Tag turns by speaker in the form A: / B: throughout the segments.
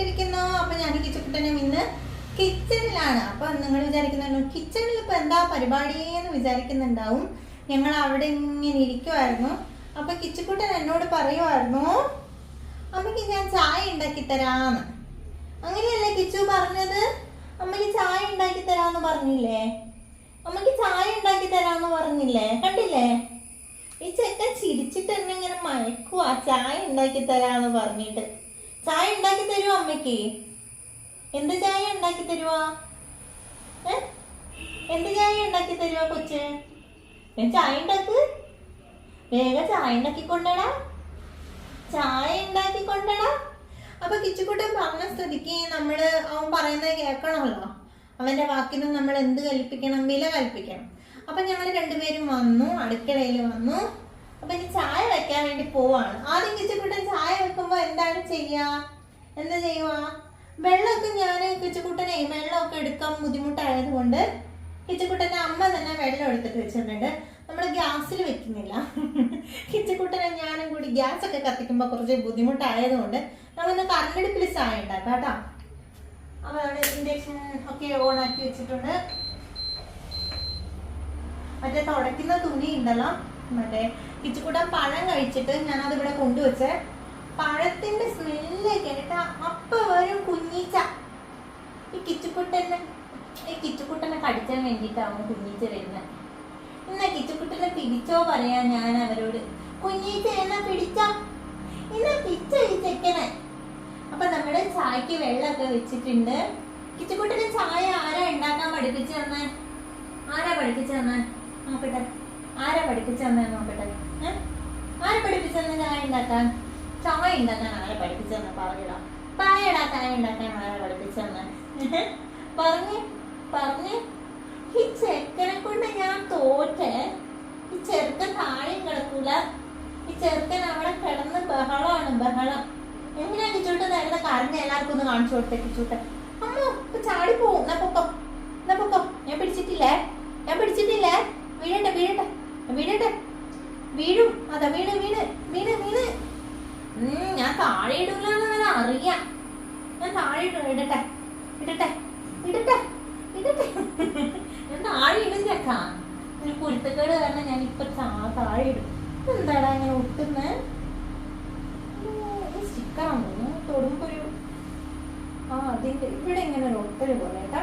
A: സുഖമായിട്ടിരിക്കുന്നു അപ്പൊ ഞാൻ കിച്ചക്കുട്ടനും ഇന്ന് കിച്ചണിലാണ് അപ്പൊ നിങ്ങൾ വിചാരിക്കുന്നുണ്ടോ കിച്ചണിൽ ഇപ്പൊ എന്താ പരിപാടി എന്ന് വിചാരിക്കുന്നുണ്ടാവും. ഞങ്ങൾ അവിടെ ഇങ്ങനെ ഇരിക്കുമായിരുന്നു അപ്പൊ കിച്ചക്കുട്ടൻ എന്നോട് പറയുമായിരുന്നു അമ്മയ്ക്ക് ഞാൻ ചായ ഉണ്ടാക്കി തരാന്ന്. അങ്ങനെയല്ലേ കിച്ചു പറഞ്ഞത്? അമ്മയ്ക്ക് ചായ ഉണ്ടാക്കി തരാന്ന് പറഞ്ഞില്ലേ? അമ്മയ്ക്ക് ചായ ഉണ്ടാക്കി തരാന്ന് പറഞ്ഞില്ലേ? കണ്ടില്ലേ? ഈ ചെക്കൻ ചിരിച്ചിട്ട് തന്നെ ഇങ്ങനെ മയക്കുവാ ചായ ഉണ്ടാക്കി തരാന്ന് പറഞ്ഞിട്ട്. ചായ ഉണ്ടാക്കി തരുമോ അമ്മയ്ക്ക്? എന്ത് ചായ ഉണ്ടാക്കി തരുവാ? എന്ത് ചായ ഉണ്ടാക്കി തരുവാ കൊച്ച്? ചായ ഉണ്ടാക്ക്? വേഗം ചായ ഉണ്ടാക്കി കൊണ്ടടാ. ചായ ഉണ്ടാക്കി കൊണ്ടടാ. അപ്പൊ കിച്ചുക്കുട്ടൻ പറഞ്ഞ സ്ഥിതിക്ക് നമ്മൾ അവൻ പറയുന്നത് കേൾക്കണമല്ലോ. അവന്റെ വാക്കിന് നമ്മൾ എന്ത് കൽപ്പിക്കണം വില കൽപ്പിക്കണം. അപ്പൊ ഞങ്ങൾ രണ്ടുപേരും വന്നു അടുക്കളയിൽ വന്നു. അപ്പൊ ഇനി ചായ വെക്കാൻ വേണ്ടി പോവാണ്. ആദ്യം കിച്ചക്കൂട്ടൻ ചായ വെക്കുമ്പോ എന്താണ് ചെയ്യാ? എന്താ ചെയ്യുക വെള്ളമൊക്കെ ഞാൻ കിച്ചക്കൂട്ടനെ വെള്ളമൊക്കെ എടുക്കാൻ ബുദ്ധിമുട്ടായത് കൊണ്ട് കിച്ചുക്കുട്ടന്റെ അമ്മ തന്നെ വെള്ളം എടുത്തിട്ട് വെച്ചിട്ടുണ്ട്. നമ്മൾ ഗ്യാസിൽ വെക്കുന്നില്ല. കിച്ചക്കൂട്ടനെ ഞാനും കൂടി ഗ്യാസ് ഒക്കെ കത്തിക്കുമ്പോൾ കുറച്ച് ബുദ്ധിമുട്ടായതുകൊണ്ട് നമ്മളിന്ന് കറണ്ടടുപ്പിൽ ചായ ഉണ്ടാക്കാം കേട്ടോ. അപ്പോൾ അവിടെ ഇൻഡക്ഷൻ ഒക്കെ ഓൺ ആക്കി വെച്ചിട്ടുണ്ട്. മറ്റേ തുടയ്ക്കുന്ന തുണി ഉണ്ടല്ലോ. മറ്റേ കിച്ചുക്കുട്ടൻ പഴം കഴിച്ചിട്ട് ഞാനത് ഇവിടെ കൊണ്ടുവച്ച്. പഴത്തിന്റെ സ്മെല്ല് കേട്ട. അപ്പ വരും കുഞ്ഞീച്ച. ഈ കിച്ചുക്കുട്ടനെ ഈ കിച്ചുക്കുട്ടനെ കടിച്ചാൻ വേണ്ടിയിട്ടാവും കുഞ്ഞീച്ച വരുന്നത് എന്നാ കിച്ചുക്കുട്ടനെ പിടിച്ചോ പറയാ ഞാൻ അവരോട്. കുഞ്ഞീച്ച എന്നാ പിടിച്ചോ? എന്നാ പിച്ച ഈ ചെക്കനെ? അപ്പൊ നമ്മുടെ ചായക്ക് വെള്ളമൊക്കെ വെച്ചിട്ടുണ്ട്. കിച്ചുക്കുട്ടന് ചായ ആരാ ഉണ്ടാക്കാൻ പഠിപ്പിച്ചു തന്നെ? ആരാ പഠിപ്പിച്ചു തന്നെ? നോക്കട്ടെ. ആരാ പഠിപ്പിച്ചു തന്നെ? നോക്കട്ടെ? ആരാ പഠിപ്പിച്ചെന്ന് ചായ ഉണ്ടാക്കാൻ ചായ ഉണ്ടാക്കാൻ ആരെ പഠിപ്പിച്ചെന്ന് പറഞ്ഞിടാം. പറയടാ ചായ ഉണ്ടാക്കാൻ ആരെ പഠിപ്പിച്ചെന്ന്. പറഞ്ഞ് പറഞ്ഞ്. ഈ ചെക്കനെ കൊണ്ട് ഞാൻ തോറ്റ്. ഈ ചെറുക്കൻ താഴെയും കിടക്കൂല. ഈ ചെറുക്കൻ അവിടെ കിടന്ന് ബഹളമാണ് ബഹളം. എങ്ങനെയാ കിച്ചൂട്ട് നേരത്തെ കരഞ്ഞ എല്ലാവർക്കും ഒന്ന് കാണിച്ചു കൊടുത്തേ കിച്ചൂട്ട് അമ്മ ഇപ്പൊ ചാടി പോവും. എന്നാ പൊക്കോ? എന്നാ പൊക്കോ? ഞാൻ പിടിച്ചിട്ടില്ലേ? ഞാൻ പിടിച്ചിട്ടില്ലേ? വീഴട്ടെ വീഴട്ടെ. വീഴട്ടെ. വീഴും. അതാ വീണ് വീണ് വീണ് വീണ്. ഞാൻ താഴെ ഇടൂലെന്ന് അറിയാം. ഞാൻ താഴെ ഇടും ഇടട്ടെ ഇടട്ടെ ഇടട്ടെ ഇടട്ടെ. ഞാൻ താഴെ ഇടും ചേക്കാ കുരുത്തക്കേട് കാരണം ഞാൻ ഇപ്പൊ താഴെ ഇടും. എന്താടാ ഇങ്ങനെ ഒട്ടുന്നേ? സ്റ്റിക്കറാണ് തോന്നുന്നു തൊടുമ്പോ ആ അതിന്റെ ഇവിടെ ഇങ്ങനെ ഒരു ഒട്ടൽ പോലെ കേട്ടാ.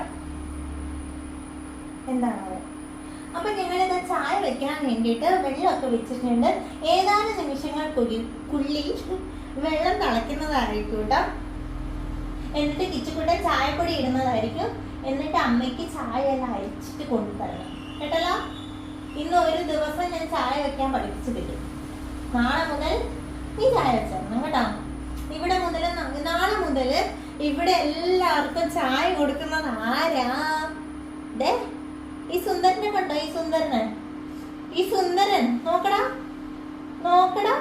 A: എന്താണോ ചായ വെക്കാൻ വേണ്ടിയിട്ട് വെള്ളമൊക്കെ വെച്ചിട്ടുണ്ട്. ഏതാനും നിമിഷങ്ങൾക്കുള്ളിൽ കുള്ളി വെള്ളം തിളയ്ക്കുന്നതായിരിക്കും കേട്ടോ. എന്നിട്ട് കിച്ചുകൂടെ ചായപ്പൊടി ഇടുന്നതായിരിക്കും. എന്നിട്ട് അമ്മയ്ക്ക് ചായ എല്ലാം അരിച്ചിട്ട് കൊണ്ടുതരണം കേട്ടല്ലോ? ഇന്ന് ഒരു ദിവസം ഞാൻ ചായ വെക്കാൻ പഠിപ്പിച്ചു തരും. നാളെ മുതൽ നീ ചായ വെച്ചേരണം കേട്ടോ. ഇവിടെ മുതൽ നാളെ മുതൽ ഇവിടെ എല്ലാവർക്കും ചായ കൊടുക്കുന്നത് ആരാ? ദേ ഈ സുന്ദരനെ കണ്ടോ? ഈ സുന്ദരനെ? ഈ സുന്ദരൻ നോക്കടാ. നോക്കടാ.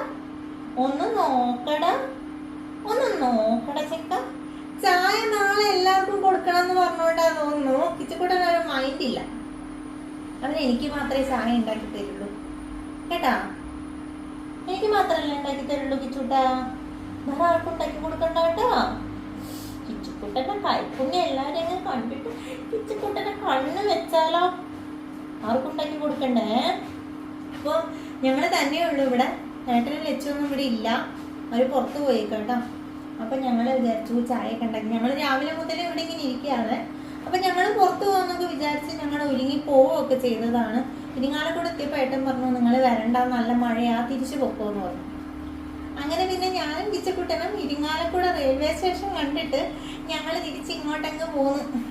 A: ഒന്ന് നോക്കടാ. ഒന്ന് നോക്കടാ ചെക്ക. ചായ നാളെ എല്ലാവർക്കും കൊടുക്കണം എന്ന് പറഞ്ഞോണ്ടാ തോന്നുന്നു കിച്ചക്കൂട്ടൻ ഒരു മൈൻഡ് ഇല്ല. അവന് എനിക്ക് മാത്രമേ ചായ ഉണ്ടാക്കി തരുള്ളൂ. കേട്ടാ? എനിക്ക് മാത്രമല്ല ഉണ്ടാക്കി തരുള്ളൂ കിച്ചുട്ട. വേറെ ആർക്കും ഉണ്ടാക്കി കൊടുക്കണ്ട കേട്ടോ. കിച്ചുക്കുട്ടന്റെ കൈപ്പുണ്യ എല്ലാരും അങ്ങനെ കണ്ടിട്ട് കിച്ചുക്കുട്ടനെ കണ്ണ് വെച്ചാലോ? ആർക്കും ഉണ്ടാക്കി കൊടുക്കണ്ടേ? അപ്പൊ ഞങ്ങൾ തന്നെ ഉള്ളൂ. ഇവിടെ ഏട്ടനും ലച്ചൊന്നും ഇവിടെ ഇല്ല. അവർ പുറത്ത് പോയി കേട്ടോ. അപ്പൊ ഞങ്ങൾ വിചാരിച്ചു ചായ ഒക്കെ ഉണ്ടാക്കി. ഞങ്ങൾ രാവിലെ മുതൽ ഇവിടെ ഇങ്ങനെ ഇരിക്കുകയാണ്. അപ്പൊ ഞങ്ങൾ പുറത്ത് പോകുന്നൊക്കെ വിചാരിച്ച് ഞങ്ങൾ ഒരുങ്ങി പോവുകയൊക്കെ ചെയ്തതാണ്. ഇരിങ്ങാലക്കൂടെ എത്തിയപ്പോൾ ഏട്ടൻ പറഞ്ഞു നിങ്ങൾ വരണ്ട നല്ല മഴയാ തിരിച്ചു പൊക്കോന്ന് പറഞ്ഞു. അങ്ങനെ പിന്നെ ഞാനും കിച്ചക്കുട്ടനും ഇരിങ്ങാലക്കുട റെയിൽവേ സ്റ്റേഷൻ കണ്ടിട്ട് ഞങ്ങൾ തിരിച്ച് ഇങ്ങോട്ടങ്ങ് പോന്നു.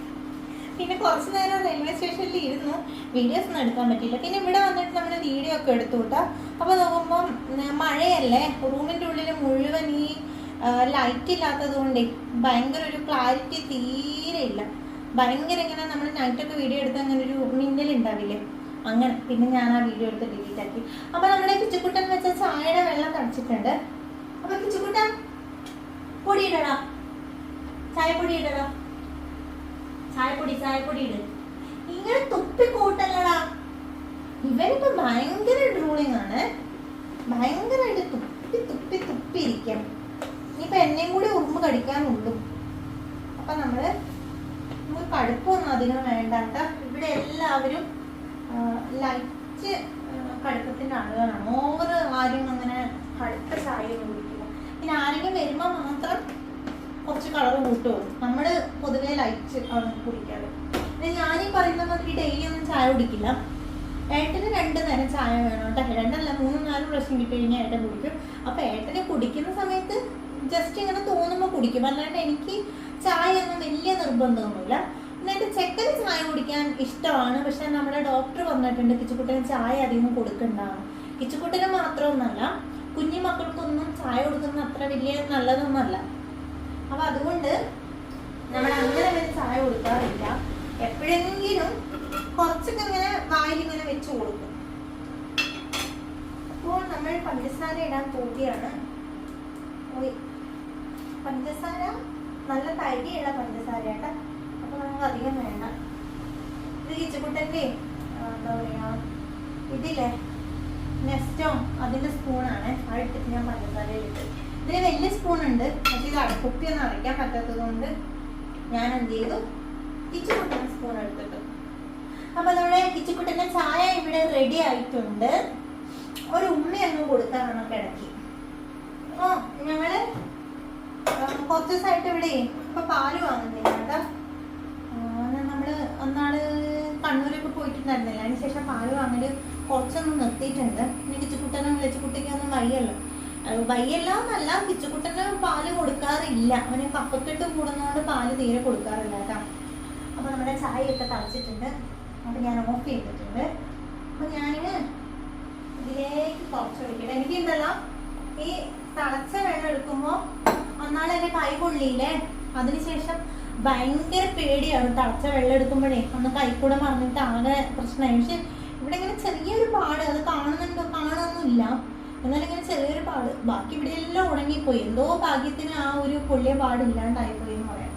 A: പിന്നെ കുറച്ച് നേരം റെയിൽവേ സ്റ്റേഷനിൽ ഇരുന്നു വീഡിയോസ് ഒന്നും എടുക്കാൻ പറ്റിയില്ല. പിന്നെ ഇവിടെ വന്നിട്ട് നമ്മൾ വീഡിയോ ഒക്കെ എടുത്തു കേട്ടോ അപ്പോൾ നോക്കുമ്പം മഴയല്ലേ? റൂമിന്റെ ഉള്ളിൽ മുഴുവൻ ഈ ലൈറ്റ് ഇല്ലാത്തത് കൊണ്ടേ ഭയങ്കര ഒരു ക്ലാരിറ്റി തീരെ ഇല്ല. ഭയങ്കര ഇങ്ങനെ നമ്മൾ നൈറ്റൊക്കെ വീഡിയോ എടുത്ത് അങ്ങനെ ഒരു മിന്നൽ ഉണ്ടാവില്ലേ? അങ്ങനെ. പിന്നെ ഞാൻ ആ വീഡിയോ എടുത്ത് ഡിലീറ്റ് ആക്കി. അപ്പൊ നമ്മുടെ കിച്ചുക്കുട്ടൻ വെച്ച ചായയുടെ വെള്ളം തടിച്ചിട്ടുണ്ട് അപ്പൊ കിച്ചുക്കുട്ടൻ പൊടി ഇടടാ. ഇടടാ. ചായപ്പൊടി ചായപ്പൊടി ഇട്. ഇങ്ങനെ തുപ്പിക്കൂട്ടല്ലടാ ഇവനിപ്പോ ഭയങ്കര ഡ്രൂളിങ് ആണ്. ഭയങ്കരമായിട്ട് തുപ്പി തുപ്പി തുപ്പി ഇരിക്കാം. ഇനിയിപ്പൊ എന്നെയും കൂടി ഉറുമ്പ് കടിക്കാനുള്ളൂ. അപ്പൊ നമ്മൾ നമുക്ക് കടുപ്പൊന്നും അധികം വേണ്ട കേട്ടോ. ഇവിടെ എല്ലാവരും ലൈറ്റ് കടുപ്പത്തിന്റെ ആളുകളാണ് ഓവർ ആരും അങ്ങനെ കടുത്ത ചായ കുടിക്കില്ല. പിന്നെ ആരെങ്കിലും വരുമ്പോൾ മാത്രം കുറച്ച് കളർ കൂട്ടും. നമ്മൾ പൊതുവേ ലൈറ്റ് ആണ് കുടിക്കാറ്. പിന്നെ ഞാനീ പറയുന്ന മാതിരി ഡെയിലി ഒന്നും ചായ കുടിക്കില്ല. ഏട്ടന് രണ്ട് നേരം ചായ വേണം കേട്ടോ. രണ്ടല്ല മൂന്നും നാലും പ്രാവശ്യം കിട്ടി കഴിഞ്ഞാൽ ഏട്ടൻ കുടിക്കും. അപ്പൊ ഏട്ടനെ കുടിക്കുന്ന സമയത്ത് ജസ്റ്റ് ഇങ്ങനെ തോന്നുമ്പോൾ കുടിക്കും. അല്ലാണ്ട് എനിക്ക് ചായ ഒന്നും വലിയ നിർബന്ധമൊന്നുമില്ല. എന്നിട്ട് ചെക്കന് ചായ കുടിക്കാൻ ഇഷ്ടമാണ്. പക്ഷെ നമ്മുടെ ഡോക്ടർ പറഞ്ഞിട്ടുണ്ട് കിച്ചുക്കുട്ടന് ചായ അധികം കൊടുക്കണ്ട. കിച്ചുക്കുട്ടന് മാത്രമൊന്നല്ല കുഞ്ഞു മക്കൾക്കൊന്നും ചായ കൊടുക്കുന്ന അത്ര വലിയ നല്ലതൊന്നുമല്ല. അപ്പൊ അതുകൊണ്ട് നമ്മൾ അങ്ങനെ വരെ ചായ കൊടുക്കാറില്ല. എപ്പോഴെങ്കിലും കുറച്ചൊക്കെ ഇങ്ങനെ വായിലിങ്ങനെ വെച്ച് കൊടുക്കും. അപ്പോൾ നമ്മൾ പഞ്ചസാര ഇടാൻ പോവുകയാണ്. പഞ്ചസാര നല്ല തരിയുള്ള പഞ്ചസാര കേട്ടോ അപ്പൊ നമുക്ക് അധികം വേണ്ട. ഇത് കിച്ചക്കുട്ടന്റെ എന്താ പറയാ? ഇതില്ലേ? നെസ്റ്റോ അതിന്റെ സ്പൂണാണ് ഇട്ടിട്ട് ഞാൻ പഞ്ചസാര ഇട്ട് ഇതിന് വലിയ സ്പൂൺ ഉണ്ട്. പക്ഷെ ഇത് അടക്കുപ്പിയൊന്നും അടയ്ക്കാൻ പറ്റാത്തത് കൊണ്ട് ഞാൻ എന്ത് ചെയ്തു കിച്ചുകുട്ടൻ സ്പൂൺ എടുത്തിട്ടു. അപ്പൊ നമ്മുടെ കിച്ചുകുട്ടന്റെ ചായ ഇവിടെ റെഡി ആയിട്ടുണ്ട്. ഒരു ഉമ്മയൊന്നും കൊടുക്കാൻ കൊടുക്കാനാണ് കിടക്കി. ഓ ഞങ്ങൾ കുറച്ച് ദിവസമായിട്ട് ഇവിടെ ഇപ്പൊ പാൽ വാങ്ങുന്നില്ല കേട്ടോ. നമ്മൾ ഒന്നാൾ കണ്ണൂരൊക്കെ പോയിട്ടുണ്ടായിരുന്നില്ല? അതിന് ശേഷം പാൽ വാങ്ങൽ കുറച്ചൊന്നും നിർത്തിയിട്ടുണ്ട്. പിന്നെ കിച്ചുകുട്ടനും ലച്ചുകുട്ടിക്കൊന്നും വയ്യല്ലോ. അത് വയ്യല്ല എന്നല്ല കിച്ചുകുട്ടന് പാൽ കൊടുക്കാറില്ല. അവന് കപ്പക്കെട്ട് കൂടുന്നതുകൊണ്ട് പാൽ തീരെ കൊടുക്കാറില്ല കേട്ടോ. അപ്പൊ നമ്മുടെ ചായ ഒക്കെ തളിച്ചിട്ടുണ്ട്. അപ്പൊ ഞാൻ ഓഫ് ചെയ്തിട്ടുണ്ട്. അപ്പൊ ഞാൻ ഇതിലേക്ക് കുറച്ച് ഒഴിക്കട്ടെ. എനിക്ക് ഉണ്ടല്ലോ ഈ തളച്ച വെള്ളം എടുക്കുമ്പോ അന്നാളെ എന്റെ കൈ കൊള്ളിയില്ലേ അതിനുശേഷം ഭയങ്കര പേടിയാണ് തളച്ച വെള്ളം എടുക്കുമ്പോഴേ. ഒന്ന് കൈക്കൂടെ മറിഞ്ഞിട്ട് ആകെ പ്രശ്നമായി. പക്ഷെ ഇവിടെ ഇങ്ങനെ ചെറിയൊരു പാട് അത് കാണുന്നുണ്ടോ? കാണുന്നില്ല എന്നാലും ഇങ്ങനെ പാട്. ബാക്കി ഇവിടെ എല്ലാം ഉണങ്ങിപ്പോയി. എന്തോ ഭാഗ്യത്തിന് ആ ഒരു പൊള്ളിയ പാട് ഇല്ലാണ്ടായിപ്പോയി എന്ന് പറയാം.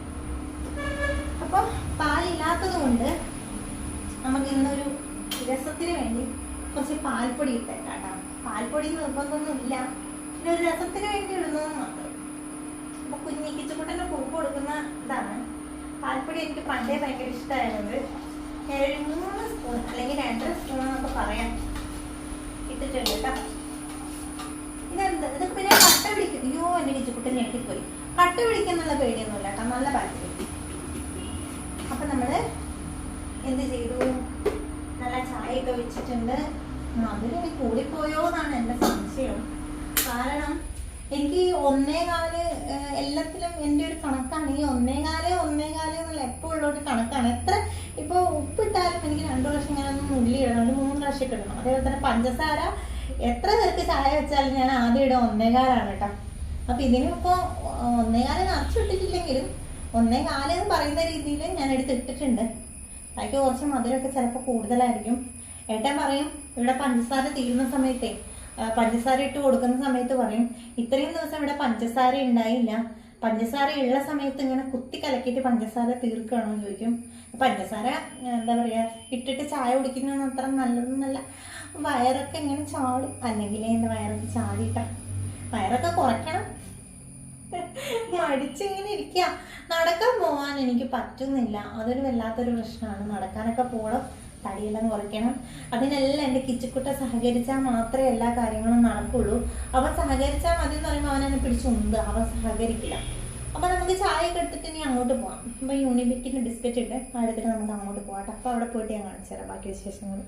A: അപ്പൊ പാലില്ലാത്തത് കൊണ്ട് നമുക്ക് ഇന്നൊരു രസത്തിന് വേണ്ടി കുറച്ച് പാൽപ്പൊടി ഇട്ടേ കേട്ടോ പാൽപ്പൊടി നിർബന്ധമൊന്നും ഇല്ല. പിന്നെ ഒരു രസത്തിന് വേണ്ടി ഇടുന്നത് മാത്രം അപ്പൊ കുഞ്ഞി കിച്ചുകുട്ടന് പൂപ്പ് കൊടുക്കുന്ന ഇതാണ്. പാൽപ്പൊടി എനിക്ക് പണ്ടേ ഭയങ്കര ഇഷ്ടമായിരുന്നത് ഞാൻ ഒരു മൂന്ന് സ്പൂൺ അല്ലെങ്കിൽ രണ്ടര സ്പൂൺ എന്നൊക്കെ പറയാം. ഇട്ടിട്ടുണ്ട് കേട്ടോ ഇതെന്ത് ഇത് പിന്നെ കട്ട പിടിക്കും അയ്യോ എന്റെ കിച്ചുകുട്ടൻ ഞെട്ടിപ്പോയി. കട്ട പിടിക്കുന്നുള്ള പേടിയൊന്നുമില്ല കേട്ടോ. നല്ല പാറ്റി അപ്പൊ നമ്മൾ എന്ത് ചെയ്തു? നല്ല ചായയൊക്കെ വെച്ചിട്ടുണ്ട്. മധുരം കൂടിപ്പോയോ എന്നാണ് എന്റെ സംശയം. കാരണം എനിക്ക് ഒന്നേകാൽ എല്ലാത്തിലും എന്റെ ഒരു കണക്കാണ്. ഈ ഒന്നേകാൽ ഒന്നേകാൽ എന്നുള്ള എപ്പോഴുള്ള ഒരു കണക്കാണ്. എത്ര ഇപ്പോൾ ഉപ്പിട്ടാലും എനിക്ക് രണ്ടു പ്രാവശ്യം ഒന്ന് ഉള്ളി ഇടണം ഒരു മൂന്ന് പ്രാവശ്യം ഒക്കെ ഇടണം. അതേപോലെ തന്നെ പഞ്ചസാര എത്ര പേർക്ക് ചായ വെച്ചാലും ഞാൻ ആദ്യം ഇടുക ഒന്നേകാലാണ് കേട്ടോ. അപ്പൊ ഇതിനിപ്പോ ഒന്നേ കാലം നിറച്ചിട്ടിട്ടില്ലെങ്കിലും ഒന്നേ കാലം എന്ന് പറയുന്ന രീതിയിൽ ഞാൻ എടുത്ത് ഇട്ടിട്ടുണ്ട്. അതിക്ക് കുറച്ച് മധുരമൊക്കെ ചിലപ്പോൾ കൂടുതലായിരിക്കും. ഏട്ടൻ പറയും ഇവിടെ പഞ്ചസാര തീരുന്ന സമയത്തേ പഞ്ചസാര ഇട്ട് കൊടുക്കുന്ന സമയത്ത് പറയും ഇത്രയും ദിവസം ഇവിടെ പഞ്ചസാര ഉണ്ടായില്ല. പഞ്ചസാര ഉള്ള സമയത്ത് ഇങ്ങനെ കുത്തി കലക്കിയിട്ട് പഞ്ചസാര തീർക്കണോ എന്ന് ചോദിക്കും. പഞ്ചസാര എന്താ പറയാ ഇട്ടിട്ട് ചായ കുടിക്കുന്ന അത്ര നല്ലതെന്നല്ല. വയറൊക്കെ ഇങ്ങനെ ചാടും. അല്ലെങ്കിൽ എന്റെ വയറൊക്കെ ചാടിയിട്ട. വയറൊക്കെ കുറയ്ക്കണം. മടിച്ചിങ്ങനെ ഇരിക്കുക നടക്കാൻ പോവാൻ എനിക്ക് പറ്റുന്നില്ല. അതൊരു വല്ലാത്തൊരു പ്രശ്നമാണ് നടക്കാനൊക്കെ പോകണം തടിയെല്ലാം കുറയ്ക്കണം. അതിനെല്ലാം എന്റെ കിച്ചുക്കുട്ട സഹകരിച്ചാൽ മാത്രമേ എല്ലാ കാര്യങ്ങളും നടക്കുള്ളൂ. അവൻ സഹകരിച്ചാൽ മതി എന്ന് പറയുമ്പോൾ അവൻ എന്നെ പിടിച്ചുണ്ട് അവൻ സഹകരിക്കില്ല. അപ്പൊ നമുക്ക് ചായ എടുത്തിട്ട് ഇനി അങ്ങോട്ട് പോവാം. അപ്പൊ യൂണിബിക്കിന്റെ ബിസ്ക്കറ്റ് ഉണ്ട് അടുത്തിട്ട് നമുക്ക് അങ്ങോട്ട് പോകാം അപ്പോൾ അപ്പൊ അവിടെ പോയിട്ട് ഞാൻ കാണിച്ചു തരാം. ബാക്കി വിശേഷങ്ങൾ.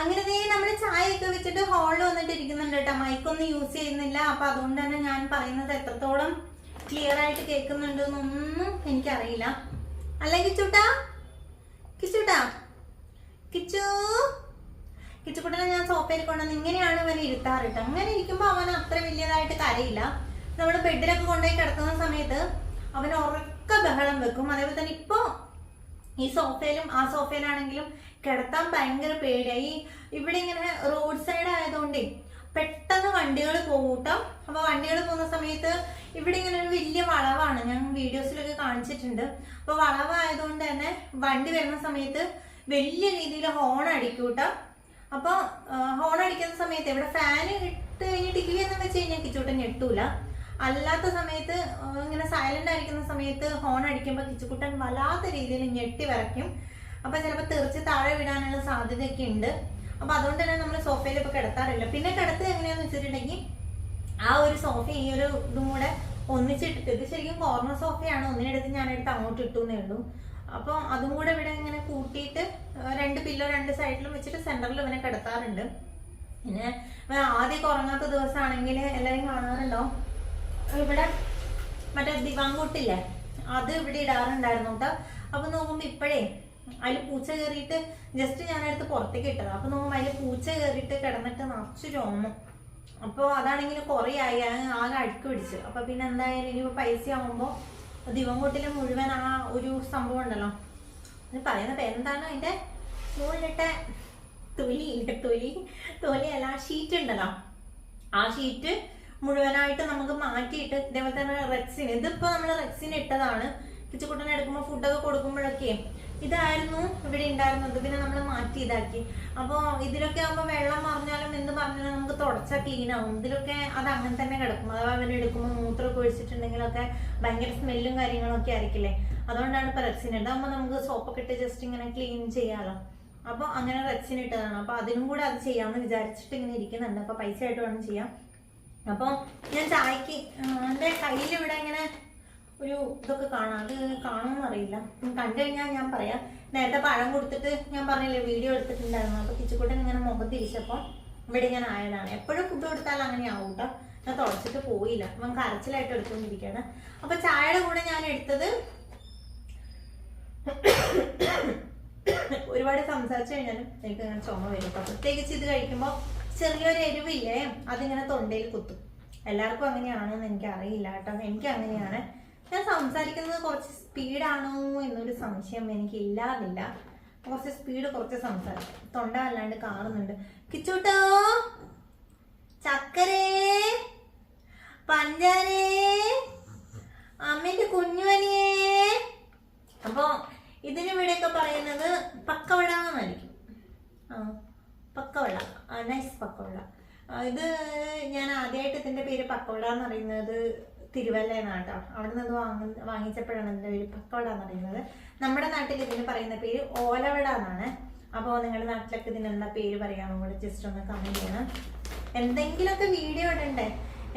A: അങ്ങനെ ദേ നമ്മൾ ചായയൊക്കെ വെച്ചിട്ട് ഹോളിൽ വന്നിട്ട് ഇരിക്കുന്നുണ്ട് കേട്ടോ മൈക്കൊന്നും യൂസ് ചെയ്യുന്നില്ല. അപ്പൊ അതുകൊണ്ട് തന്നെ ഞാൻ പറയുന്നത് എത്രത്തോളം ക്ലിയർ ആയിട്ട് കേൾക്കുന്നുണ്ട് എന്നൊന്നും എനിക്കറിയില്ല. അല്ലേ കിച്ചൂട്ടാ? കിച്ചൂട്ടാ? കിച്ചു? കിച്ചുക്കുട്ടനെ ഞാൻ സോഫയിൽ കൊണ്ടുവന്ന് ഇങ്ങനെയാണ് ഇവനെ ഇരുത്താറ് കേട്ടോ അങ്ങനെ ഇരിക്കുമ്പോൾ അവൻ അത്ര വലിയതായിട്ട് കരയില്ല. നമ്മൾ ബെഡിലൊക്കെ കൊണ്ടുപോയി കിടക്കുന്ന സമയത്ത് അവൻ ഉറക്ക ബഹളം വെക്കും. അതേപോലെ തന്നെ ഇപ്പൊ ഈ സോഫയിലും ആ സോഫയിലാണെങ്കിലും കിടത്താൻ ഭയങ്കര പേടിയായി. ഇവിടെ ഇങ്ങനെ റോഡ് സൈഡ് ആയതുകൊണ്ടേ പെട്ടെന്ന് വണ്ടികൾ പോകൂട്ടോ അപ്പൊ വണ്ടികൾ പോകുന്ന സമയത്ത് ഇവിടെ ഇങ്ങനെ ഒരു വലിയ വളവാണ്. ഞാൻ വീഡിയോസിലൊക്കെ കാണിച്ചിട്ടുണ്ട്. അപ്പൊ വളവായതുകൊണ്ട് തന്നെ വണ്ടി വരുന്ന സമയത്ത് വലിയ രീതിയിൽ ഹോൺ അടിക്കൂട്ടോ അപ്പൊ ഹോൺ അടിക്കുന്ന സമയത്ത് ഇവിടെ ഫാൻ ഇട്ട് കഴിഞ്ഞിട്ടില്ല എന്ന് വെച്ച് കഴിഞ്ഞാൽ കിച്ചൂട്ടൻ ഞെട്ടൂല. അല്ലാത്ത സമയത്ത് ഇങ്ങനെ സൈലന്റ് ആയിരിക്കുന്ന സമയത്ത് ഹോൺ അടിക്കുമ്പോൾ കിച്ചുക്കുട്ടൻ വല്ലാത്ത രീതിയിൽ ഞെട്ടി വരയ്ക്കും. അപ്പൊ ചിലപ്പോൾ തെറിച്ച് താഴെ വിടാനുള്ള സാധ്യതയൊക്കെ ഉണ്ട്. അപ്പൊ അതുകൊണ്ട് തന്നെ നമ്മൾ സോഫയിൽ ഇപ്പൊ കിടത്താറില്ല. പിന്നെ കിടത്ത് എങ്ങനെയാന്ന് വെച്ചിട്ടുണ്ടെങ്കിൽ ആ ഒരു സോഫ ഈ ഒരു ഇതും കൂടെ ഒന്നിച്ചിട്ടിട്ട് ഇത് ശരിക്കും കോർണർ സോഫയാണ് ഒന്നിനെടുത്ത് ഞാനെടുത്ത് അങ്ങോട്ട് ഇട്ടു എന്നേ ഉള്ളൂ. അപ്പോൾ അതും കൂടെ ഇവിടെ ഇങ്ങനെ കൂട്ടിയിട്ട് രണ്ട് പില്ലോ രണ്ട് സൈഡിലും വെച്ചിട്ട് സെന്ററിൽ ഇവനെ കിടത്താറുണ്ട്. പിന്നെ ആദ്യം ആദ്യമൊക്കെ ഉറങ്ങാത്ത ദിവസമാണെങ്കിൽ എല്ലാവരും കാണാറുണ്ടോ? ഇവിടെ മറ്റേ ദിവാങ്കൂട്ടില്ലേ അത് ഇവിടെ ഇടാറുണ്ടായിരുന്നു കേട്ടോ. അപ്പൊ നോക്കുമ്പോ ഇപ്പോഴേ അതിൽ പൂച്ച കയറിയിട്ട് ജസ്റ്റ് ഞാനെടുത്ത് പുറത്തേക്ക് ഇട്ടത്. അപ്പൊ നോക്കുമ്പോ അതിൽ പൂച്ച കയറിയിട്ട് കിടന്നിട്ട് നിറച്ച് രോമം അപ്പോൾ അതാണെങ്കിൽ കുറേ ആയി ആകെ അഴുക്ക് പിടിച്ചു. അപ്പൊ പിന്നെ എന്തായാലും ഇനി പൈസ ആകുമ്പോൾ ദിവംകൊട്ടിലെ മുഴുവൻ ആ ഒരു സംഭവം ഉണ്ടല്ലോ. ഇത് എന്താണ് അതിന്റെ മുകളിലിട്ട തൊലി തൊലി. തൊലിയല്ല ഷീറ്റ് ഉണ്ടല്ലോ. ആ ഷീറ്റ് മുഴുവനായിട്ട് നമുക്ക് മാറ്റിയിട്ട് ഇതേപോലെ തന്നെ റെക്സിൻ ഇതിപ്പോ നമ്മൾ റെക്സിൻ ഇട്ടതാണ്. കിച്ചുകുട്ടനെ എടുക്കുമ്പോൾ ഫുഡൊക്കെ കൊടുക്കുമ്പോഴൊക്കെ ഇതായിരുന്നു ഇവിടെ ഉണ്ടായിരുന്നത്. പിന്നെ നമ്മൾ മാറ്റി ഇതാക്കി. അപ്പോൾ ഇതിലൊക്കെ ആകുമ്പോൾ വെള്ളം പറഞ്ഞാലും എന്ത് പറഞ്ഞാലും നമുക്ക് തുടച്ചാൽ ക്ലീൻ ആവും. ഇതിലൊക്കെ അത് അങ്ങനെ തന്നെ കിടക്കും. അഥവാ അവന് എടുക്കുമ്പോൾ മൂത്രമൊക്കെ ഒഴിച്ചിട്ടുണ്ടെങ്കിലൊക്കെ ഭയങ്കര സ്മെല്ലും കാര്യങ്ങളൊക്കെ ആയിരിക്കില്ലേ? അതുകൊണ്ടാണ് ഇപ്പൊ റെക്സിൻ ഇതാകുമ്പോൾ നമുക്ക് സോപ്പൊക്കെ ഇട്ട് ജസ്റ്റ് ഇങ്ങനെ ക്ലീൻ ചെയ്യാലോ. അപ്പോൾ അങ്ങനെ റെക്സിൻ ഇട്ടതാണ്. അപ്പോൾ അതിനും കൂടെ അത് ചെയ്യാമെന്ന് വിചാരിച്ചിട്ട് ഇങ്ങനെ ഇരിക്കുന്നുണ്ട്. അപ്പോൾ പൈസ ആയിട്ട് വേണം ചെയ്യാം. അപ്പോൾ ഞാൻ ചായക്ക് എന്റെ കയ്യിൽ ഇവിടെ ഇങ്ങനെ ഒരു ഇതൊക്കെ കാണാം. അത് കാണുമെന്ന് അറിയില്ല. ഉം, കണ്ടു കഴിഞ്ഞാൽ ഞാൻ പറയാം. നേരത്തെ പഴം കൊടുത്തിട്ട് ഞാൻ പറഞ്ഞില്ലേ വീഡിയോ എടുത്തിട്ടുണ്ടായിരുന്നു. അപ്പോൾ കിച്ചുക്കുട്ടൻ ഇങ്ങനെ മുഖം തിരിച്ചപ്പോൾ ഇവിടെ ഇങ്ങനെ ആയതാണ്. എപ്പോഴും ഫുഡ് കൊടുത്താൽ അങ്ങനെ ആവും ഞാൻ തുടച്ചിട്ട് പോയില്ല. നമുക്ക് കരച്ചിലായിട്ട് എടുത്തുകൊണ്ടിരിക്കുകയാണ്. അപ്പോൾ ചായയുടെ കൂടെ ഞാൻ എടുത്തത് ഒരുപാട് സംസാരിച്ചു കഴിഞ്ഞാലും എനിക്ക് ഇങ്ങനെ ചുമ വരും കേട്ടോ പ്രത്യേകിച്ച് ഇത് കഴിക്കുമ്പോൾ ചെറിയൊരു എരിവില്ലേ അതിങ്ങനെ തൊണ്ടയിൽ കുത്തും. എല്ലാവർക്കും അങ്ങനെയാണോന്ന് എനിക്ക് അറിയില്ല കേട്ടോ എനിക്ക് അങ്ങനെയാണ്. ഞാൻ സംസാരിക്കുന്നത് കുറച്ച് സ്പീഡാണോ എന്നൊരു സംശയം എനിക്ക് ഇല്ലാതില്ല. കുറച്ച് സ്പീഡ് കുറച്ച് സംസാരിക്കും തൊണ്ട അല്ലാണ്ട് കാണുന്നുണ്ട്. കിച്ചൂട്ടോ? ചക്കരേ? പഞ്ചാരേ? അമ്മേന്റെ കുഞ്ഞുവനിയേ അപ്പോ ഇതിന് ഇവിടെയൊക്കെ പറയുന്നത് പക്കവട എന്നായിരിക്കും. ആ പക്കവട. നൈസ് പക്കവട. ഇത് ഞാൻ ആദ്യമായിട്ട് ഇതിന്റെ പേര് പക്കവട എന്ന് പറയുന്നത് തിരുവല്ലയെന്നാണ് കേട്ടോ അവിടെ നിന്ന് വാങ്ങി വാങ്ങിച്ചപ്പോഴാണ് ഇതിന്റെ പേര് പക്കവട എന്ന് പറയുന്നത്. നമ്മുടെ നാട്ടിൽ ഇതിന് പറയുന്ന പേര് ഓലവട എന്നാണ്. അപ്പോൾ നിങ്ങളുടെ നാട്ടിലൊക്കെ ഇതിന് എന്താ പേര് പറയാമോ? കൂടെ ജസ്റ്റ് ഒന്ന് കമന്റ് ചെയ്യണം. എന്തെങ്കിലുമൊക്കെ വീഡിയോ ഇടണ്ടേ?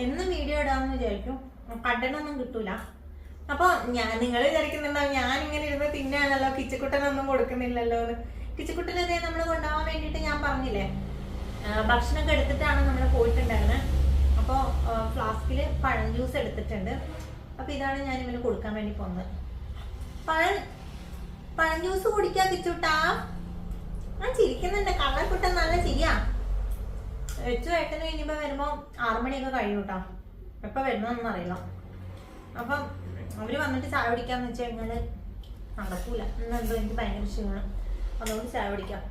A: എന്നും വീഡിയോ ഇടാമെന്ന് വിചാരിക്കും. പട്ടണമൊന്നും കിട്ടൂല. അപ്പോൾ ഞാൻ നിങ്ങൾ വിചാരിക്കുന്നുണ്ടാവും ഞാൻ ഇങ്ങനെ ഇരുന്ന് തിന്നാണല്ലോ കിച്ചക്കുട്ടനൊന്നും കൊടുക്കുന്നില്ലല്ലോ എന്ന് കിച്ചക്കുട്ടനെ നമ്മൾ കൊണ്ടുപോകാൻ വേണ്ടിയിട്ട് ഞാൻ പറഞ്ഞില്ലേ? ഭക്ഷണം ഭക്ഷണമൊക്കെ എടുത്തിട്ടാണ് നമ്മൾ പോയിട്ടുണ്ടായിരുന്നത് അപ്പോൾ ഫ്ലാസ്കിൽ പഴം ജ്യൂസ് എടുത്തിട്ടുണ്ട്. അപ്പോൾ ഇതാണ് ഞാൻ ഇവന് കൊടുക്കാൻ വേണ്ടി പോകുന്നത് പഴം പഴം ജ്യൂസ് കുടിക്കാൻ കിച്ചൂട്ടാ ഞാൻ ചിരിക്കുന്നുണ്ട്. കള്ളക്കുട്ടൻ നല്ല ചിരിയാ. വെച്ചു ഏട്ടന് കഴിഞ്ഞപ്പോൾ വരുമ്പോൾ ആറുമണിയൊക്കെ കഴിയും കേട്ടോ എപ്പോൾ വരുന്നതെന്ന് അറിയില്ല. അപ്പം അവർ വന്നിട്ട് ചായ പിടിക്കാന്ന് വെച്ച് കഴിഞ്ഞാൽ നടക്കൂല. എന്നെന്തോ എനിക്ക് ഭയങ്കര ക്ഷീണം. അതുകൊണ്ട് ചായ പിടിക്കാം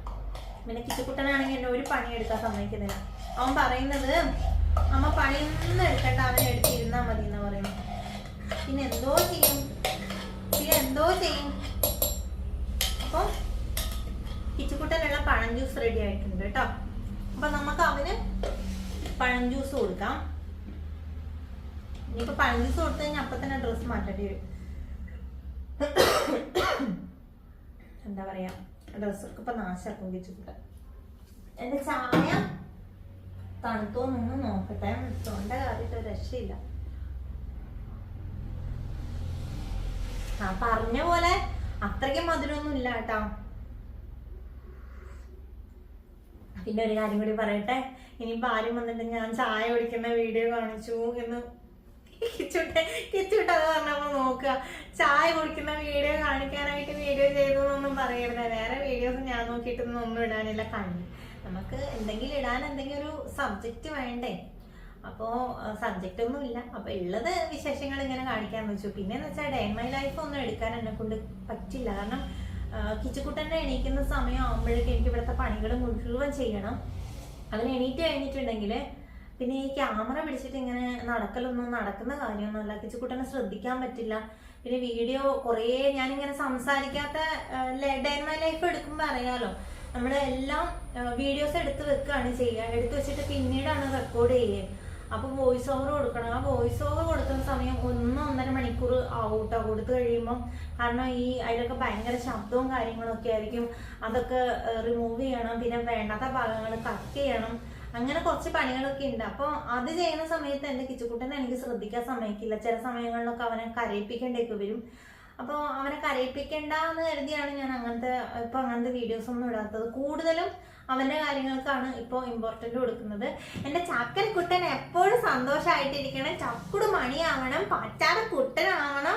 A: പിന്നെ കിച്ചുക്കുട്ടനാണെങ്കിൽ എന്നെ ഒരു പണി എടുക്കാൻ സമ്മതിക്കുന്നില്ല. അവൻ പറയുന്നത് അമ്മ പണിയൊന്നും എടുക്കണ്ട അവനെ എടുത്തിരുന്നാ മതി എന്ന് പറയുന്നു. പിന്നെ എന്തോ ചെയ്യും. പിന്നെ എന്തോ ചെയ്യും. അപ്പൊ കിച്ചുക്കുട്ടനുള്ള പഴം ജ്യൂസ് റെഡി ആയിട്ടുണ്ട് കേട്ടോ. അപ്പൊ നമുക്ക് അവന് പഴം ജ്യൂസ് കൊടുക്കാം. ഇനിയിപ്പോ പഴം ജ്യൂസ് കൊടുത്തു കഴിഞ്ഞാൽ അപ്പൊ തന്നെ ഡ്രസ്സ് മാറ്റേണ്ടി വരും. എന്താ പറയാ? ഡ്രസ്സൊക്കെ ഇപ്പൊ നാശാക്കും കിച്ചുക്കുട്ട എന്റെ ചായ തണുത്തോന്നൊന്ന് നോക്കട്ടെ. തൊണ്ട ഒരു രക്ഷയില്ല. ആ പറഞ്ഞ പോലെ അത്രയ്ക്ക് മധുരമൊന്നും ഇല്ല കേട്ടോ. പിന്നെ ഒരു കാര്യം കൂടി പറയട്ടെ. ഇനിയിപ്പോ ആരും വന്നിട്ട് ഞാൻ ചായ കുടിക്കുന്ന വീഡിയോ കാണിച്ചു എന്ന് കിച്ചുട്ടെ കിച്ചുട്ട് അത് പറഞ്ഞപ്പോ നോക്കുക. ചായ കുടിക്കുന്ന വീഡിയോ കാണിക്കാനായിട്ട് വീഡിയോ ചെയ്തു എന്നൊന്നും പറയരുത്. വേറെ വീഡിയോസ് ഞാൻ നോക്കിയിട്ടൊന്നും ഒന്നും ഇടാനില്ല. കണ്ടു നമുക്ക് എന്തെങ്കിലും ഇടാൻ എന്തെങ്കിലും ഒരു സബ്ജക്റ്റ് വേണ്ടേ? അപ്പോ സബ്ജക്റ്റ് ഒന്നും ഇല്ല. അപ്പൊ ഉള്ളത് വിശേഷങ്ങൾ ഇങ്ങനെ കാണിക്കാൻ വെച്ചു. പിന്നെ വെച്ചാൽ ഡേ മൈ ലൈഫ് ഒന്നും എടുക്കാൻ എന്നെ കൊണ്ട് പറ്റില്ല. കാരണം ആ, കിച്ചുക്കുട്ടന്റെ എണീക്കുന്ന സമയം ആകുമ്പോഴേക്കും എനിക്ക് ഇവിടുത്തെ പണികൾ മുഴുവൻ ചെയ്യണം. അവൻ എണീറ്റ് കഴിഞ്ഞിട്ടുണ്ടെങ്കിൽ പിന്നെ ഈ ക്യാമറ പിടിച്ചിട്ട് ഇങ്ങനെ നടക്കലൊന്നും നടക്കുന്ന കാര്യമൊന്നുമല്ല. കിച്ചുക്കുട്ടനെ ശ്രദ്ധിക്കാൻ പറ്റില്ല. പിന്നെ വീഡിയോ കുറേ ഞാനിങ്ങനെ സംസാരിക്കാത്ത ഡേ മൈ ലൈഫ് എടുക്കുമ്പോൾ അറിയാലോ. നമ്മൾ എല്ലാം വീഡിയോസ് എടുത്ത് വെക്കുകയാണ് ചെയ്യുക. എടുത്ത് വെച്ചിട്ട് പിന്നീടാണ് റെക്കോർഡ് ചെയ്യുക. അപ്പൊ വോയിസ് ഓവർ കൊടുക്കണം. ആ വോയിസ് ഓവർ കൊടുക്കുന്ന സമയം ഒന്ന് ഒന്നര മണിക്കൂർ കേട്ടോ കൊടുത്തു കഴിയുമ്പോൾ കാരണം ഈ അതിലൊക്കെ ഭയങ്കര ശബ്ദവും കാര്യങ്ങളൊക്കെ ആയിരിക്കും. അതൊക്കെ റിമൂവ് ചെയ്യണം. പിന്നെ വേണ്ടാത്ത ഭാഗങ്ങൾ കട്ട് ചെയ്യണം. അങ്ങനെ കുറച്ച് പണികളൊക്കെ ഉണ്ട്. അപ്പോൾ അത് ചെയ്യുന്ന സമയത്ത് എന്റെ കിച്ചുക്കുട്ടനെ എനിക്ക് ശ്രദ്ധിക്കാൻ സമയക്കില്ല ചില സമയങ്ങളിലൊക്കെ അവനെ കരയിപ്പിക്കേണ്ടിയൊക്കെ വരും. അപ്പോൾ അവനെ കരയിപ്പിക്കണ്ട എന്ന് കരുതിയാണ് ഞാൻ അങ്ങനത്തെ ഇപ്പൊ അങ്ങനത്തെ വീഡിയോസ് ഒന്നും ഇടാത്തത്. കൂടുതലും അവന്റെ കാര്യങ്ങൾക്കാണ് ഇപ്പോൾ ഇമ്പോർട്ടന്റ് കൊടുക്കുന്നത്. എന്റെ ചക്കരക്കുട്ടൻ എപ്പോഴും സന്തോഷമായിട്ടിരിക്കണം ചക്കുട് മണിയാവണം പറ്റാതെ കുട്ടനാവണം.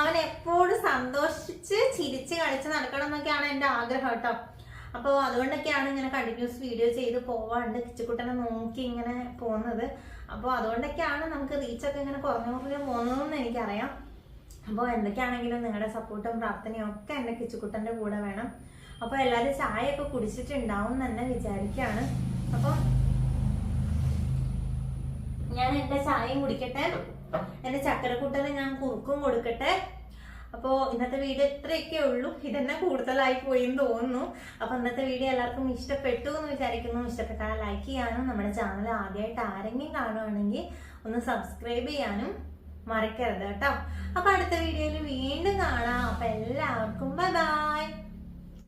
A: അവൻ എപ്പോഴും സന്തോഷിച്ച് ചിരിച്ച് കളിച്ച് നടക്കണം എന്നൊക്കെയാണ് എന്റെ ആഗ്രഹം കേട്ടോ. അപ്പോൾ അതുകൊണ്ടൊക്കെയാണ് ഇങ്ങനെ കണ്ടിന്യൂസ് വീഡിയോ ചെയ്ത് പോവാണ്ട് കിച്ചുക്കുട്ടനെ നോക്കി ഇങ്ങനെ പോകുന്നത്. അപ്പോൾ അതുകൊണ്ടൊക്കെയാണ് നമുക്ക് റീച്ചൊക്കെ ഇങ്ങനെ കുറഞ്ഞു കുറഞ്ഞു പോകുന്നതെന്ന് എനിക്കറിയാം. അപ്പോൾ എന്തൊക്കെയാണെങ്കിലും നിങ്ങളുടെ സപ്പോർട്ടും പ്രാർത്ഥനയും ഒക്കെ എന്റെ കിച്ചുക്കുട്ടന്റെ കൂടെ വേണം. അപ്പോൾ എല്ലാവരും ചായയൊക്കെ കുടിച്ചിട്ടുണ്ടാവും തന്നെ വിചാരിക്കുകയാണ്. അപ്പോൾ ഞാൻ എന്റെ ചായയും കുടിക്കട്ടെ. എന്റെ ചക്കരക്കൂട്ടന് ഞാൻ കുറുക്കും കൊടുക്കട്ടെ. അപ്പോൾ ഇന്നത്തെ വീഡിയോ ഇത്രയൊക്കെ ഉള്ളൂ. ഇതന്നെ കൂടുതലായി പോയി എന്ന് തോന്നുന്നു. അപ്പോൾ ഇന്നത്തെ വീഡിയോ എല്ലാവർക്കും ഇഷ്ടപ്പെട്ടു എന്ന് വിചാരിക്കുന്നു. ഇഷ്ടപ്പെട്ടാൽ ലൈക്ക് ചെയ്യാനും നമ്മുടെ ചാനൽ ആദ്യമായിട്ട് ആരെങ്കിലും കാണുവാണെങ്കിൽ ഒന്ന് സബ്സ്ക്രൈബ് ചെയ്യാനും മറക്കരുത് കേട്ടോ. അപ്പൊ അടുത്ത വീഡിയോയിൽ വീണ്ടും കാണാം. അപ്പൊ എല്ലാവർക്കും ബൈ ബൈ.